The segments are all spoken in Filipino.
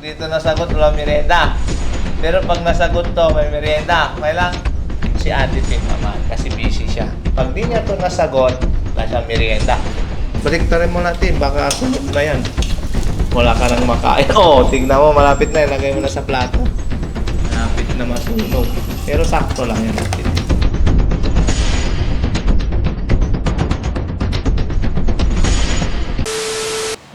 dito nasagot, wala merienda. Pero pag nasagot to, may merienda. Okay lang? Si Ate Tim naman, kasi busy siya. Pag di niya to nasagot, wala siyang merienda. Balik rin mo natin, baka sunod na yan. Wala ka nang makain. Oo, oh, tignan mo, malapit na. Ilagay mo na sa plato. Malapit na masunog. Pero sakto lang yan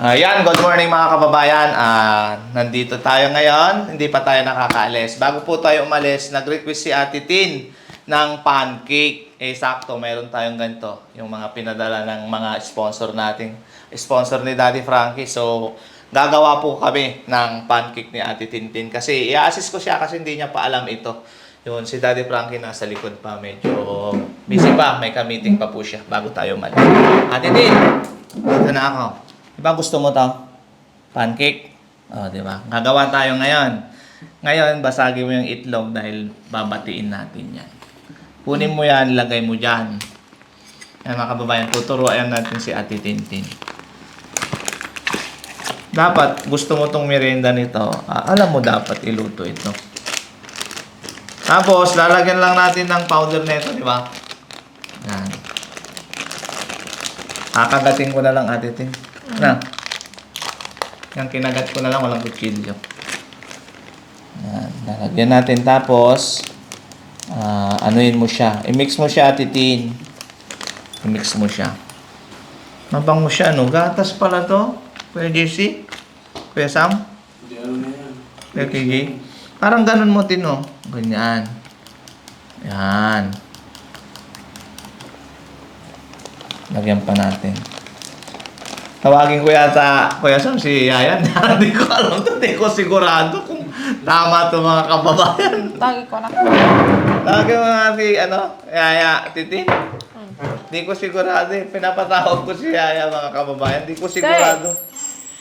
Ayan, good morning mga kababayan. Ah, nandito tayo ngayon. Hindi pa tayo nakakaalis. Bago po tayo umalis, nag-request si Ate Tin ng pancake. Eh, sakto, mayroon tayong ganito. Yung mga pinadala ng mga sponsor nating sponsor ni Daddy Frankie. So, gagawa po kami ng pancake ni Ate Tintin. Kasi, i-assist ko siya kasi hindi niya pa alam ito. Yun, si Daddy Frankie nasa likod pa. Medyo busy pa. May ka-meeting pa po siya bago tayo umalis. Ate Tin, dito na ako. Ba gusto mo to? Pancake? O, di ba? Gagawa tayo ngayon. Ngayon, basagin mo yung itlog dahil babatiin natin yan. Kunin mo yan, lagay mo dyan. Yan mga kababayan, tuturuan natin si Ate Tintin. Dapat, gusto mo tong merienda nito, ah, alam mo dapat iluto ito. Tapos, lalagyan lang natin ng powder nito, di ba? Yan. Kakagating ko na lang, Ate Tin. Na. Yung kinagat ko na lang, walang kutsilyo. Yan. Lalagyan natin. Tapos, ah, anuin mo siya. I-mix mo siya, Ate Tin. I-mix mo siya. Mabango siya, no? Gatas pala to. Kuya JC? Kuya Sam? Hindi, ano na yan. Kuya? Parang ganun mo, Tin, no? Ganyan. Yan. Lagyan pa natin. Tawagin ko yata, Kuya Sam, si Yayan. Hindi ko alam to. Hindi ko sigurado kung tama to mga kababayan. Tagi ko na. Tawagin mo nga si, ano, Yaya, Titi. Hindi ko sigurado eh. Pinapatawag ko si Yaya mga kababayan. Hindi ko sigurado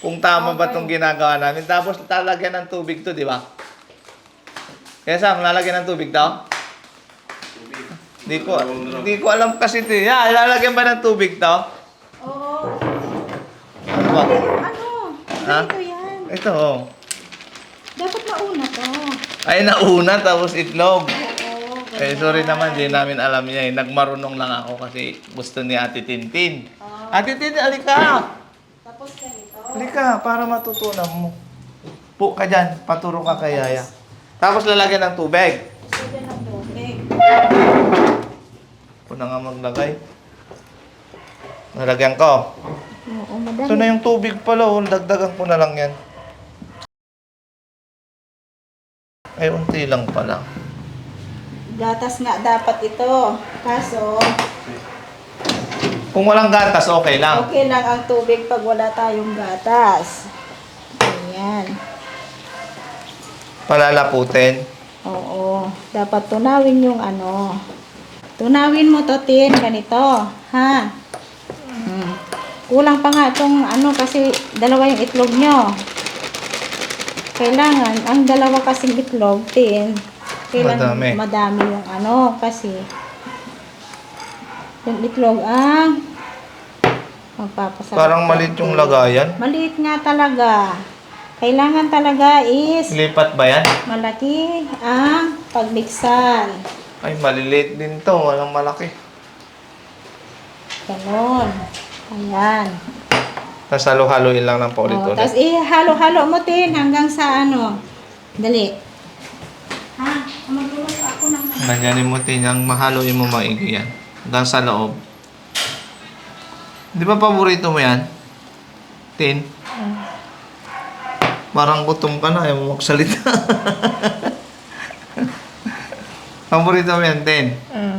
kung tama ba itong ginagawa namin. Tapos lalagyan ng tubig to, di ba? Kaya Sam, lalagyan ng tubig to? Hindi ko, hindi ko alam kasi ito. eh. Yeah, lalagyan ba ng tubig to? Oo. Ano ba? Ano? Ha? Ganito yan. Ito, oh. Dapat mauna to. Ay, nauna, tapos itlog. Oo. Eh, sorry naman, di namin alam niya eh. Nagmarunong lang ako kasi gusto ni Ate Tintin. Ah. Ate Tintin, alika! Tapos ganito. Halika, para matutunan mo. Po ka dyan, paturo ka kay Yaya. Tapos lalagyan ng tubig. Sige ng tubig. Ako na nga maglagay. Nalagyan ko. Oo, Ito na madali. yung tubig pala, oh. dagdagan ko na lang yan. Ay, unti lang pala. Gatas nga dapat ito. Kaso, Kung walang gatas, okay lang. okay lang ang tubig pag wala tayong gatas. Ayan. Palalaputin. Oo. Dapat tunawin yung ano. Tunawin mo to, Tin. Ganito. Ha? Kulang pa nga itong ano kasi dalawa yung itlog nyo. Kailangan, ang dalawa kasing itlog, Tin. Kailangan Madami. madami yung ano kasi yung itlog ang magpapasarap. Parang sa malit yung lagayan. Maliit nga talaga. Kailangan talaga is Lipat ba yan? malaki ang pagmiksan. Ay, maliliit din to. Walang malaki. Ganon. Ayan. Tapos halo-haloin lang ng Oh, paulit-ulit. Tapos ihalo-halo mo din hanggang sa ano. Dali. Ha? Magluluto ako ng... Ganyanin mo tin, ang mahaloin mo maigi yan. Hanggang sa loob. Di ba paborito mo yan? Tin? Parang gutom ka na, ayaw mo magsalita. paborito mo yan, Tin? Mm.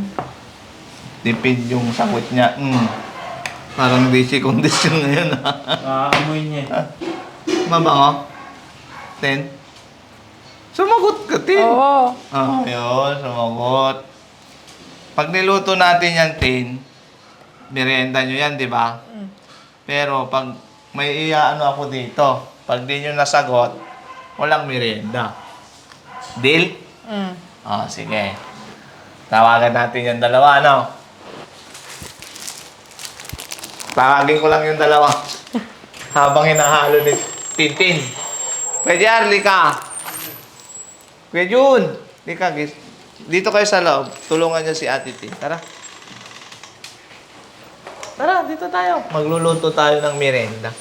Tipid yung sakot niya. Mm. Parang busy condition ngayon, ha? Nakakamoy niya eh. Mabango? Tin? Sumagot ka, Tin. Oo. Ah, yun, sumagot. Pag niluto natin yan, Tin, merienda nyo yan, di ba? Pero pag may iaano ako dito, pag di nyo nasagot, walang merienda. Deal? Mm. Oh, sige. Tawagan natin yung dalawa, ano? Tawagin ko lang yung dalawa. Habang hinahalo ni Tintin. Kuya JR, lika. Kuya Jun, lika. Dito kayo sa loob. Tulungan niyo si Ate Tin. Tara. Tara, dito tayo. Magluluto tayo ng merienda.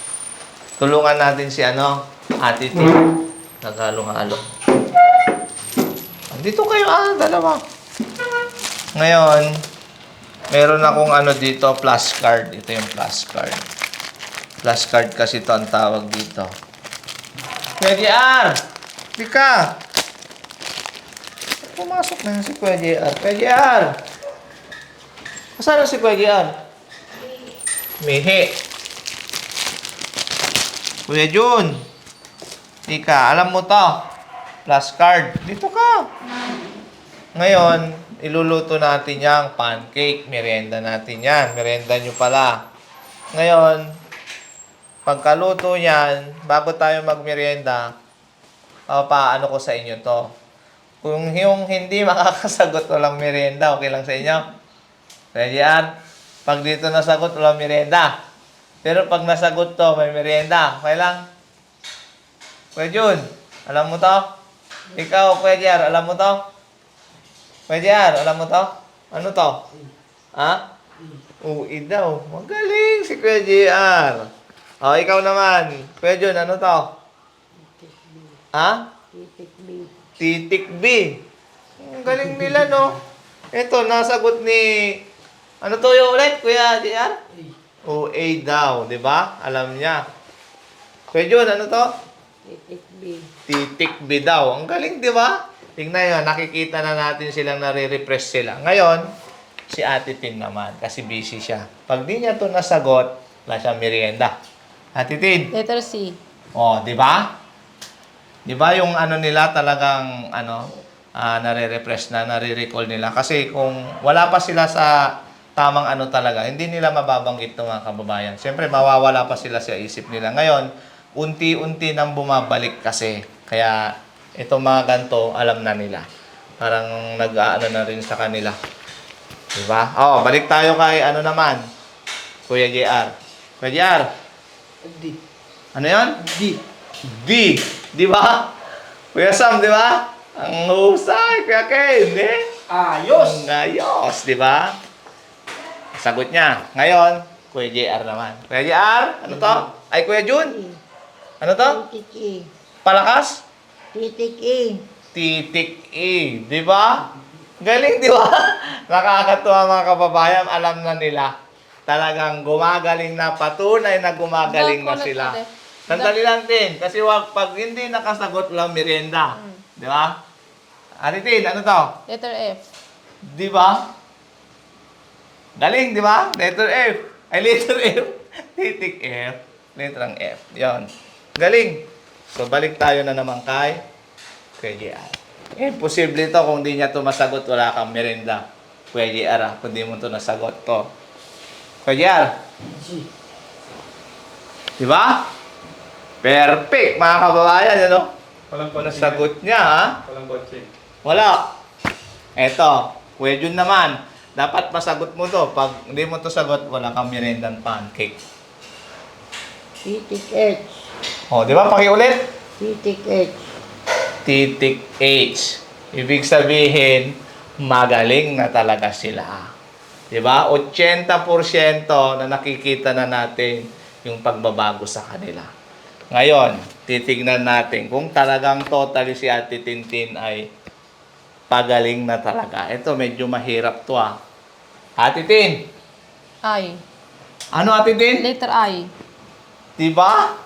Tulungan natin si ano, Ate Tin. Naghalo-halo. Dito kayo, ah, dalawa. Ngayon, meron akong ano dito, plus card. Ito yung plus card. Plus card kasi ito ang tawag dito. Kuya JR! Di! Pumasok na yan si Kuya JR. Kuya JR! Kasama si Kuya JR? Mihi. Kuya Jun! Di alam mo to. Plus card. Dito ka. Ngayon, iluluto natin yung pancake. Merienda natin yan. Merienda nyo pala. Ngayon, pagkaluto niyan, bago tayo magmerienda, uh, paano ko sa inyo to. Kung yung hindi makakasagot, walang merienda, okay lang sa inyo? Ready yan? Pag dito nasagot, walang merienda. Pero pag nasagot to, may merienda. Okay lang? Kuya Jun, alam mo to? Ikaw, Jar, alam mo to? Kuya Jar, alam mo to? Ano to? Ha? Uwi daw. Magaling si Kuya JR. O, ikaw naman. Kuya Jun, ano to? Ha? Titik B. Ang galing nila, no? Ito, nasagot ni... Ano to yung ulit, Kuya JR? OA daw, di ba? Alam niya. Kuya Jun, ano to? Titik B daw. Ang galing, di ba? Tingnan yun, nakikita na natin silang nare-repress sila. Ngayon, si Ate Tin naman, kasi busy siya. Pag di niya to nasagot, wala siyang merienda. Ate Tin, Letter C. oh, di ba? Di ba yung ano nila talagang, ano, ah, nare-repress na, nare-recall nila. Kasi kung wala pa sila sa tamang ano talaga, hindi nila mababanggit ng mga kababayan. Siyempre, mawawala pa sila sa isip nila. Ngayon, unti-unti nang bumabalik kasi. Kaya, itong mga ganito, alam na nila. Parang nag-aano na rin sa kanila. Di ba? Oh, balik tayo kay ano naman. Kuya JR. Kuya JR, D. ano yon? D. D. Di ba? Kuya Sam, di ba? Ang husay, Kuya Ken, eh? Ayos! Ang ayos, di ba? Sagot niya. Ngayon, Kuya JR naman. Kuya JR, ano to? Ay, Kuya Jun. Ano to? Palakas? Titik E. Titik E. Di ba? Galing, di ba? Nakakatuwa mga kababayan, alam na nila. Talagang gumagaling na, patunay na gumagaling na sila. Sandali lang din, kasi wag pag hindi nakasagot lang merienda. Di ba? Ate Tin, ano to? Letter F. Di ba? Galing, di ba? Letter F. Ay, letter F. Titik F. Letrang F. Yon. Galing. So, balik tayo na naman kay Kuya JR. Eh, posible to kung di niya to masagot, wala kang merienda. Kuya JR, ah, kung di mo to nasagot to. Kuya JR, di ba? Perfect, mga kababayan, ano? Walang Nasagot niya, ha? Walang kotse. Wala. Eto, Kuya Jun naman. Dapat masagot mo to. Pag hindi mo to sagot, wala kang merendang pancake. Titik H. O, di ba? Pakiulit. Titik H. Titik H. Ibig sabihin, magaling na talaga sila. Di ba? 80% na nakikita na natin yung pagbabago sa kanila. Ngayon, titignan natin kung talagang totally si Ate Tintin ay pagaling na talaga. Ito, medyo mahirap to ah. Ate Tin, I. ano Ate Tin? Letter I. Diba?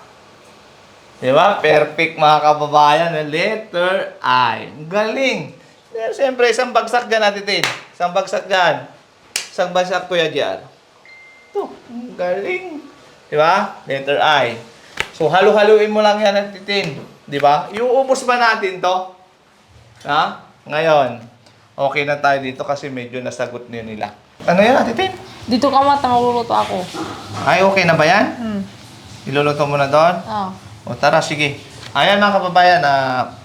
Diba? Perfect mga kababayan. Letter I. Galing. Eh, Siyempre, isang bagsak dyan natin, Tin. Isang bagsak dyan. Isang bagsak, Kuya Jar. Ito. Galing. Diba? Letter I. So, halu-haluin mo lang yan natin, Tin. Diba? Iuubos ba natin to? Ha? Ngayon, okay na tayo dito kasi medyo nasagot niyo nila. Ano yan, Ate Tin? Dito ka mata, magluluto ako. Ay, okay na ba yan? Hmm. Iluluto mo na doon? Ah. O tara, sige. Ayan mga kababayan, na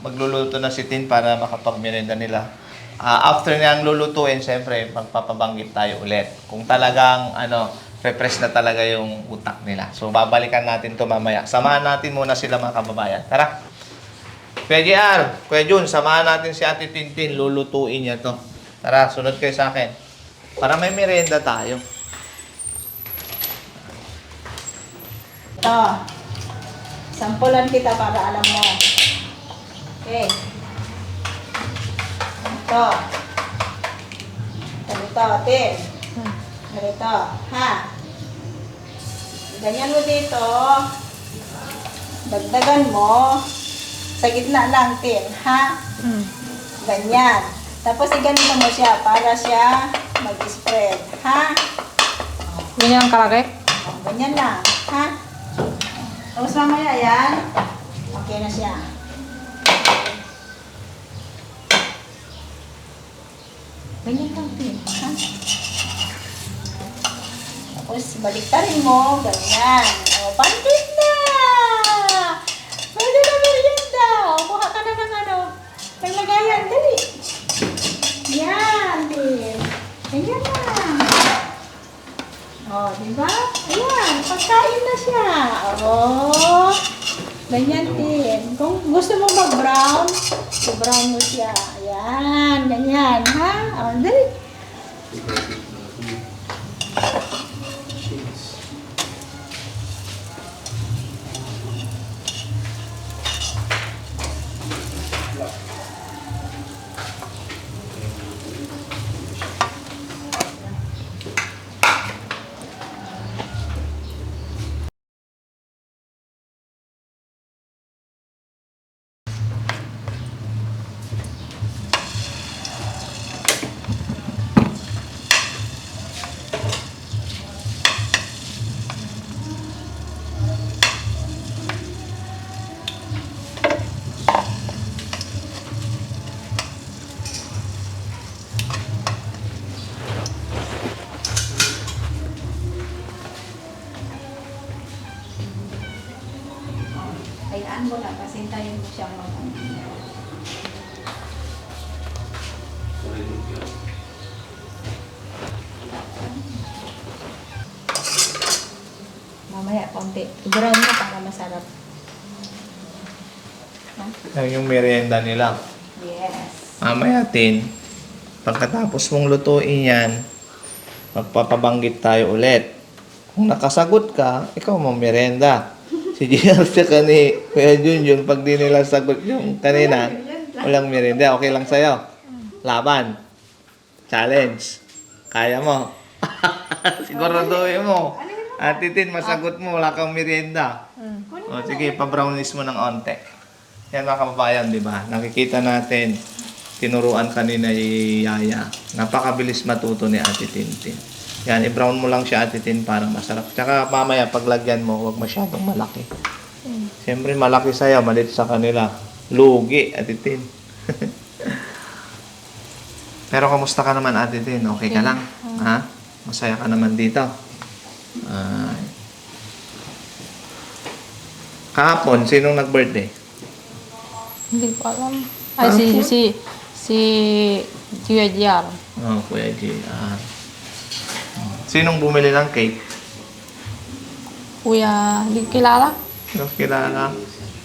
magluluto na si Tin para makapagmerenda nila. Ah, after niyang lulutuin, siyempre, magpapabanggit tayo ulit. Kung talagang, ano, refresh na talaga yung utak nila. So, babalikan natin to mamaya. Samahan natin muna sila mga kababayan. Tara. Kuya JR, Kuya Jun, samahan natin si Ate Tintin. Lulutuin niya to. Tara, sunod kayo sa akin. Para may merienda tayo. Ito. Sampulan kita para alam mo. Okay. Ito. Ganito, Tin. Ganito. Ha? Ganyan mo dito. Dagdagan mo. Sa gitna lang, Tin. Ha? Mm. Ganyan. Tapos iganito mo siya para siya mag-spread. Ha? Ganyan ang kalaki? O, ganyan lang. Ha? Tapos mamaya yan. Okay na siya. Ganyan lang din. Ha? Tapos baliktarin mo. Ganyan. O, pancake na! Pwede na merienda. O, kuha ka na ng ano. Ng lagayan. Dali. Yan. Din. Ganyan lang. Oh, di ba? Ayan, pagkain na siya. Oh, ganyan din. Kung gusto mo mag-brown, i-brown mo siya. Ayan, ganyan, ha? Oh, dali. Hayaan mo na, kasi hintayin mo siyang mag Mamaya, konti. I-brown mo para masarap. Ha? Yan yung merienda nila. Yes. Mamaya tin, pagkatapos mong lutuin yan, magpapabanggit tayo ulit. Kung nakasagot ka, ikaw mo merienda. Si Gian siya ni Kuya Junjun, pag di nila sagot yung kanina, walang merienda. Okay lang sa'yo. Laban. Challenge. Kaya mo. Siguraduhin mo. Ate Tin, masagot mo, wala kang merienda. O sige, pa-brownies mo ng onte. Yan mga kababayan, di ba? Nakikita natin, tinuruan kanina ni Yaya. Napakabilis matuto ni Ate Tintin. Yan, i-brown mo lang siya Ate Tin para masarap. Tsaka mamaya paglagyan mo, huwag masyadong malaki. Siyempre malaki sa'yo, malit sa kanila. Lugi, Ate Tin. Pero kamusta ka naman Ate Tin? Okay ka lang? Ha? Masaya ka naman dito? Ay. Kahapon, sinong nag-birthday? Hindi ko alam. Ay, si, si, si Kuya JR. Oh, Kuya JR. Sinong bumili ng cake? Kuya, hindi kilala. Sino kilala?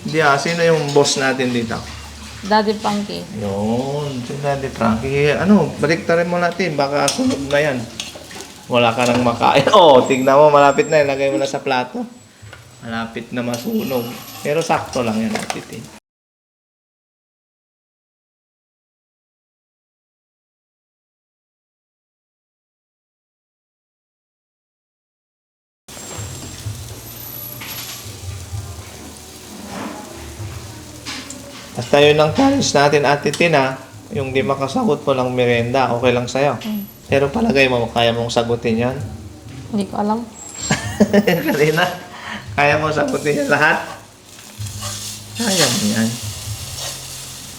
Hindi ah, sino yung boss natin dito? Daddy Punky. Yun, si Daddy Frankie. Ano, baliktarin mo natin. Baka sunog na yan. Wala ka nang makain. Oh, tignan mo, malapit na. Ilagay mo na sa plato. Malapit na masunog. Pero sakto lang yan, Ate Tin. Yun ang challenge natin, Ate Tin, ha? Yung di makasagot mo lang merenda, okay lang sa'yo. Pero palagay mo, kaya mong sagutin yan? Hindi ko alam. Kanina, kaya mo sagutin yan lahat? Kaya mo yan.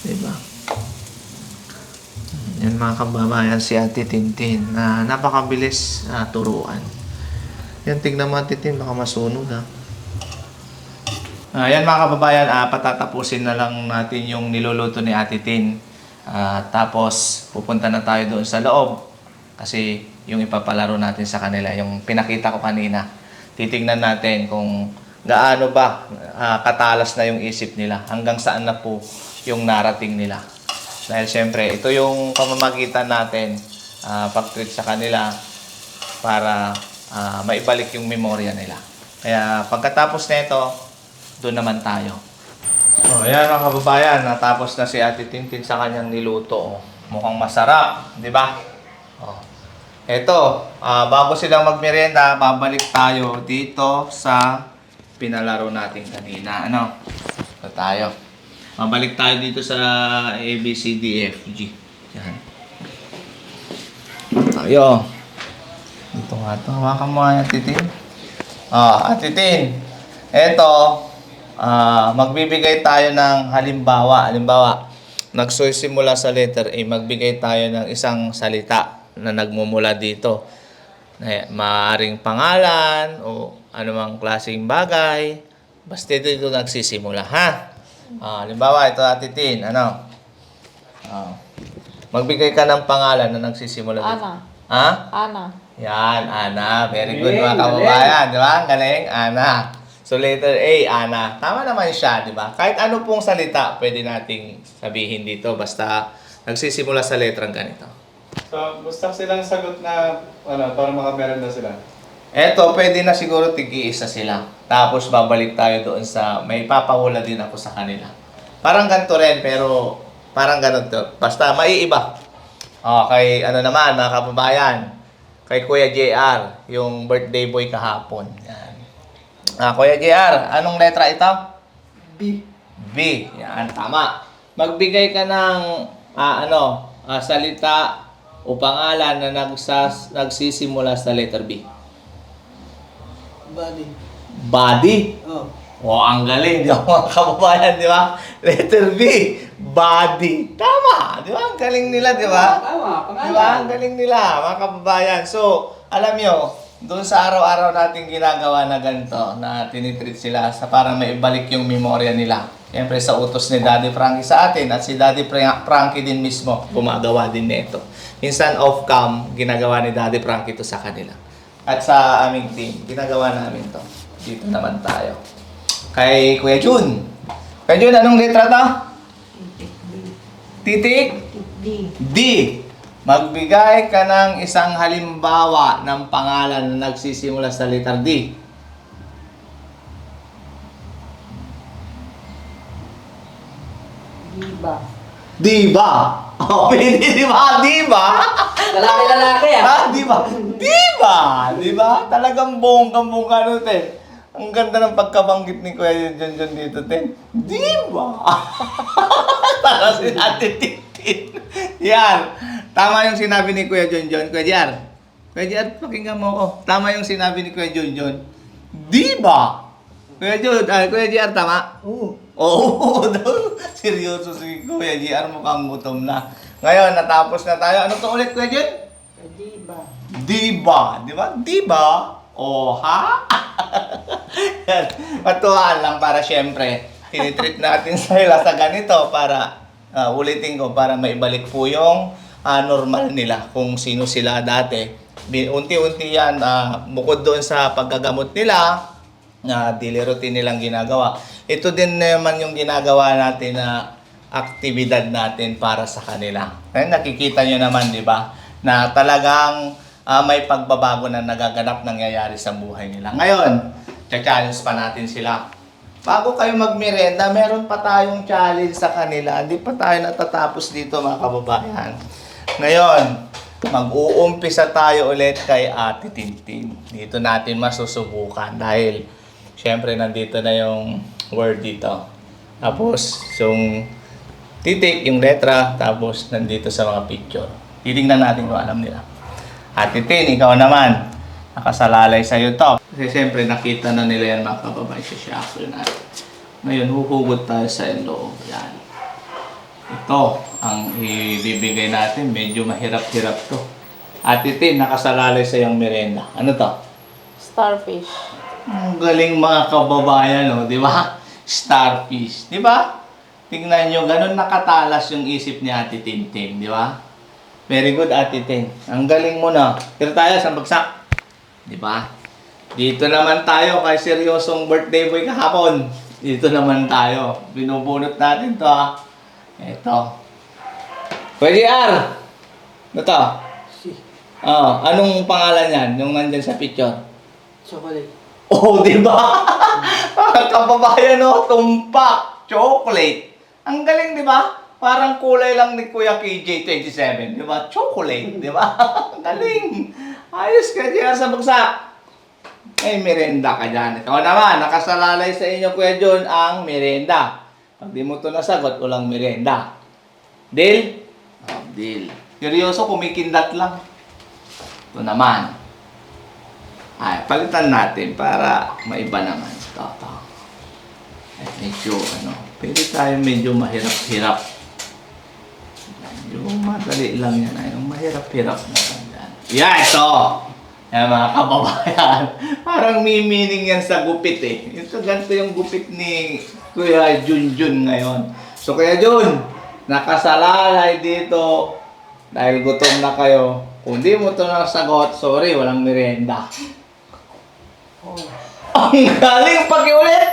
Diba? Yan mga kababayan, si Ate Tintin na napakabilis na turuan. Yan, tignan mo Ate Tin, baka masunog ha. Ah, yan mga kababayan, ah, patatapusin na lang natin yung niluluto ni Ate Tin. Ah, tapos, pupunta na tayo doon sa loob. Kasi yung ipapalaro natin sa kanila, yung pinakita ko kanina. Titignan natin kung gaano ba ah, katalas na yung isip nila, hanggang saan na po yung narating nila. Dahil syempre, ito yung pamamagitan natin ah, pag-treat sa kanila para ah, maibalik yung memorya nila. Kaya pagkatapos nito, doon naman tayo. Oh, ayan mga kababayan, natapos na si Ate Tintin sa kanyang niluto. Oh. Mukhang masarap, di ba? Oh. Ito, ah, bago silang magmerienda, babalik tayo dito sa pinalaro natin kanina. Ano? Ito tayo. Babalik tayo dito sa A, B, C, D, F, G. Yan. Tayo. Dito nga ito. Hawakan mo nga yan, Titin. Ah, Ate Tin. Ito, ah, magbibigay tayo ng halimbawa. Halimbawa, nagsusimula sa letter A, magbigay tayo ng isang salita na nagmumula dito. Eh, maaring pangalan o anumang klaseng bagay. Basta ito, ito nagsisimula, ha? Ah, halimbawa, ito Ate Tin, ano? Ah, magbigay ka ng pangalan na nagsisimula dito. Ana. Ha? Ana. Yan, Ana. Very good mga kababayan. Di ba? Ang Galing, Ana. So letter A, Ana. Tama naman siya, di ba? Kahit ano pong salita pwede nating sabihin dito basta nagsisimula sa letrang ganito. So, gusto silang sagot na, ano, para makameron na sila. Eto, pwede na siguro tig-iisa sila. Tapos babalik tayo doon sa, may papahula din ako sa kanila. Parang ganito rin, pero parang ganito. Basta maiiba. Okay, ano naman mga kababayan. Kay Kuya JR, yung birthday boy kahapon. Yan. Ah, Kuya JR, anong letra ito? B. B. Yan, tama. Magbigay ka ng ah, ano, ah, salita o pangalan na nagsas, nagsisimula sa letter B. Body. Body. Oh. Wow, ang galing, di ba mga kababayan, di ba? Letter B, body. Tama, di ba? Ang galing nila, di ba? Tama, pangalan. Di ba? Ang galing nila, mga kababayan. So, alam nyo, doon sa araw-araw natin ginagawa na ganito, na tinitreat sila sa para maibalik yung memorya nila. Siyempre sa utos ni Daddy Frankie sa atin at si Daddy Fra- Frankie din mismo gumagawa din nito. Minsan off-cam, ginagawa ni Daddy Frankie to sa kanila. At sa aming team, ginagawa namin to. Dito naman tayo. Kay Kuya Jun. Kuya Jun, anong letra to? Titik? D. D. Magbigay ka ng isang halimbawa ng pangalan na nagsisimula sa letter D. Diba? Diba? Oh, pwede di ba? Diba? Lalaki-lalaki ah. Ah, di ba? Di ba? Di ba? Talagang bonggang-bongga no, te. Ang ganda ng pagkabanggit ni Kuya John John dito, te. Di ba? Para si Ate Titin. Yan. Tama yung sinabi ni Kuya John John. Kuya Jar. Kuya Jar, pakinggan mo ko. Tama yung sinabi ni Kuya John John. Di ba? Kuya John, ah, Kuya Jar, tama? Oo. Oo daw. Seryoso si Kuya JR mukhang gutom na. Ngayon, natapos na tayo. Ano to ulit, Kuya Jun? Diba? Diba? Di ba? Diba? O, ha? Yan. Lang para syempre, tinitreat natin sila sa ganito para, ah, ulitin ko, para maibalik po yung ah, normal nila kung sino sila dati. Unti-unti yan, ah, bukod doon sa paggagamot nila, na daily routine nilang ginagawa. Ito din naman yung ginagawa natin na aktibidad natin para sa kanila. Kaya nakikita nyo naman, di ba, na talagang ah, may pagbabago na nagaganap nangyayari sa buhay nila. Ngayon, challenge pa natin sila. Bago kayo magmerenda, meron pa tayong challenge sa kanila. Hindi pa tayo natatapos dito mga kababayan. Ngayon, mag-uumpisa tayo ulit kay Ate Tintin. Dito natin masusubukan dahil syempre nandito na yung word dito. Tapos yung titik, yung letra, tapos nandito sa mga picture. Titingnan natin kung alam nila. Ate Tin, ikaw naman. Nakasalalay sa'yo to. Kasi syempre nakita na nila yan mga kababayan sa shuffle natin. Ngayon, huhugot tayo sa loob. Yan. Ito ang ibibigay natin. Medyo mahirap-hirap to. Ate Tin, nakasalalay sa iyong merenda. Ano to? Starfish. Ang galing mga kababayan, no? di ba? Starfish, di ba? Tingnan nyo, ganun nakatalas yung isip ni Ate Tintin, di ba? Very good, Ate Tin. Ang galing mo na. Pero tayo, sa bagsak. Di ba? Dito naman tayo kay seryosong birthday boy kahapon. Dito naman tayo. Binubunot natin to ah. Ito. Pwede R. Ano to? Si. Oh, anong pangalan yan? Yung nandyan sa picture? Chocolate. Oh, di ba? Kababayan, no? Tumpak. Chocolate. Ang galing, di ba? Parang kulay lang ni Kuya KJ27, di ba? Chocolate, di ba? Ang galing. Ayos ka dyan sa bagsak. May merenda ka dyan. Ikaw naman, nakasalalay sa inyo, Kuya John, ang merenda. Pag di mo ito nasagot, walang merenda. Deal? Oh, deal. Seryoso, kumikindat lang. Ito naman. Ay, palitan natin para maiba naman. Ito, ito. Ay, medyo, ano, pwede tayo medyo mahirap-hirap. Medyo madali lang yan. Ay, yung mahirap-hirap naman yan. Yeah, ito! Yan mga kababayan. Parang may meaning yan sa gupit eh. Ito, ganito yung gupit ni Kuya Junjun ngayon. So, Kuya Jun, nakasalalay dito dahil gutom na kayo. Kung di mo ito nasagot, sorry, walang merienda. Ang galing pakiulit!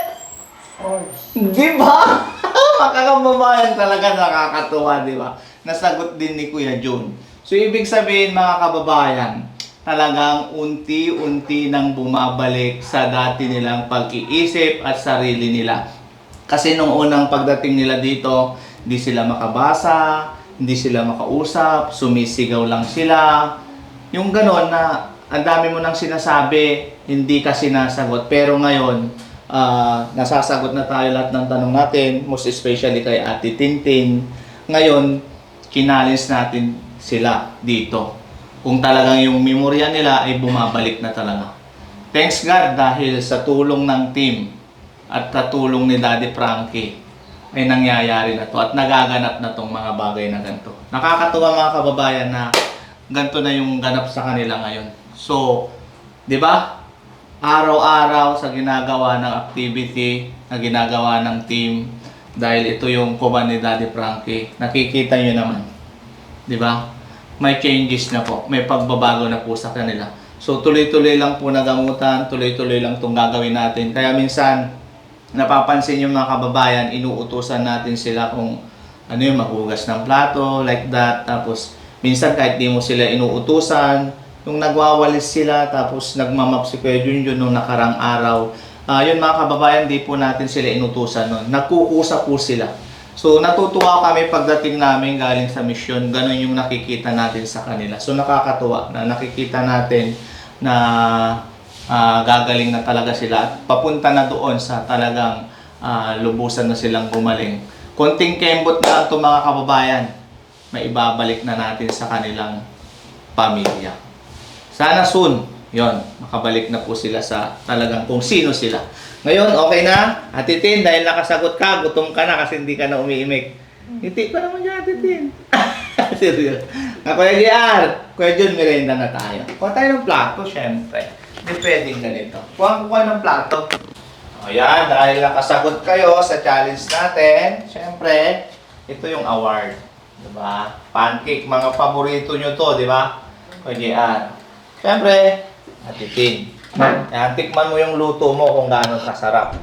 Di ba? Makakababayan talaga nakakatuwa, di ba? Nasagot din ni Kuya Jun. So, ibig sabihin mga kababayan, talagang unti-unti nang bumabalik sa dati nilang pag-iisip at sarili nila. Kasi nung unang pagdating nila dito, hindi sila makabasa, hindi sila makausap, sumisigaw lang sila. Yung ganon na ang dami mo nang sinasabi, hindi ka sinasagot. Pero ngayon, ah, nasasagot na tayo lahat ng tanong natin, most especially kay Ate Tintin. Ngayon, kinalis natin sila dito. Kung talagang yung memorya nila ay bumabalik na talaga. Thanks God dahil sa tulong ng team at sa tulong ni Daddy Frankie ay nangyayari na to at nagaganap na tong mga bagay na ganito. Nakakatuwa mga kababayan na ganito na yung ganap sa kanila ngayon. So, di ba? Araw-araw sa ginagawa ng activity na ginagawa ng team dahil ito yung kuban ni Daddy Frankie. Nakikita nyo naman. Di ba? May changes na po. May pagbabago na po sa kanila. So, tuloy-tuloy lang po nagamutan, tuloy-tuloy lang itong gagawin natin. Kaya minsan, napapansin yung mga kababayan, inuutusan natin sila kung ano yung maghugas ng plato, like that. Tapos, minsan kahit di mo sila inuutusan, nung nagwawalis sila, tapos nagmamap si Kuya Junjun nung nakarang araw, ah yun mga kababayan, di po natin sila inutusan nun. Nagkukusa po sila. So, natutuwa kami pagdating namin galing sa mission. Ganon yung nakikita natin sa kanila. So, nakakatuwa na nakikita natin na ah, gagaling na talaga sila at papunta na doon sa talagang ah, lubusan na silang gumaling. Konting kembot na ito mga kababayan, may ibabalik na natin sa kanilang pamilya. Sana soon, yon makabalik na po sila sa talagang kung sino sila. Ngayon, okay na? Ate Tin, dahil nakasagot ka, gutom ka na kasi hindi ka na umiimik. Hindi pa naman yung Ate Tin. Serious. Na Kuya JR, Kuya Jun, merenda na tayo. Kuha tayo ng plato, syempre. Hindi pwedeng ganito. Kuha kuha ng plato. O yan, dahil nakasagot kayo sa challenge natin, syempre, ito yung award. Diba? Pancake, mga paborito nyo to, di ba? Kuya JR. Syempre, Ate Tin. Yan, tikman mo yung luto mo kung gaano kasarap.